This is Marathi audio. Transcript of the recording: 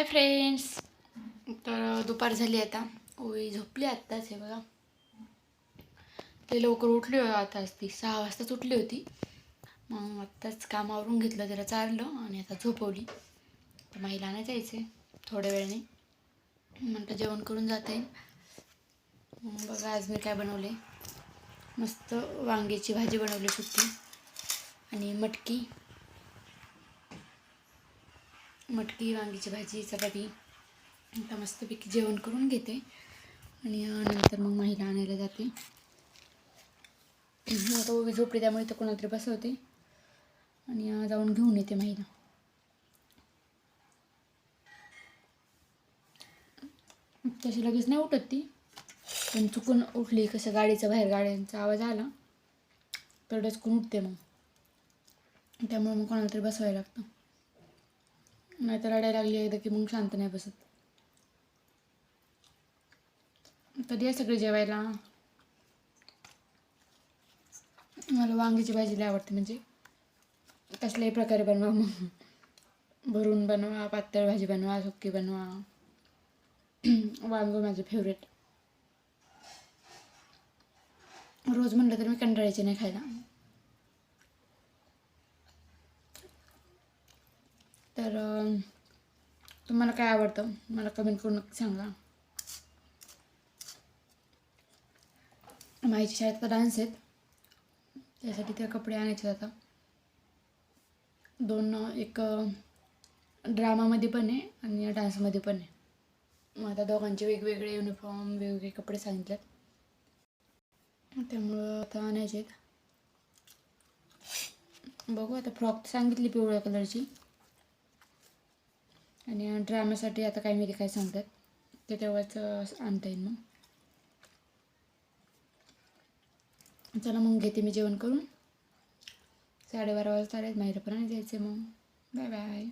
फ्रेंड्स तर दुपार झाली आता. ओळी झोपली आत्ताच हे बघा. ते लवकर उठली आताच ती सहा वाजताच उठली होती. मग आत्ताच कामावरून घेतलं जरा चारलं आणि आता झोपवली. तर महिला नाही जायचे थोड्या वेळाने. म्हणतं जेवण करून जाता. येईल मग बघा आज मी काय बनवले. मस्त वांग्याची भाजी बनवली सुट्टी आणि मटकी. मटकी वांगीची भाजी चपाती आता मस्तपैकी जेवण करून घेते. आणि नंतर मग महिला आणायला जाते. आता उभी झोपली त्यामुळे तर कोणातरी बसवते. आणि जाऊन घेऊन येते महिला. तशी लगेच नाही उठत ती. पण चुकून उठली कसं गाडीचा बाहेर गाड्यांचा आवाज आला. तर डचकून उठते मग. त्यामुळे मग कोणाला तरी बसवायला लागतं. नाहीतर रडायला लागली एकदा की मग शांत नाही बसत. कधी आहे सगळे जेवायला? मला वांग्याची भाजी लय आवडते म्हणजे. कसल्याही प्रकारे बनवा मग. भरून बनवा पातळ भाजी बनवा सुकी बनवा. वांग माझं फेवरेट रोज म्हणलं तर मी कंटाळायचे नाही खायला. तर तुम्हाला काय आवडतं? मला कमेंट करून नक्की सांगा. माहिती शाळेत आता डान्स आहेत. त्यासाठी ते कपडे आणायचे आता दोन एक ड्रामामध्ये पण आहे आणि डान्समध्ये पण आहे. मग आता दोघांचे वेगवेगळे युनिफॉर्म वेगवेगळे कपडे सांगितलेत. त्यामुळं आता आणायचे आहेत बघू आता फ्रॉक सांगितली पिवळ्या कलरची आणि ड्रामासाठी आता काय माहिती काय सांगतात. ते तेव्हाच आणता येईल मग. चला मग घेते मी जेवण करून. साडेबारा वाजता आलेत माहिती पण जायचं मग. Bye bye.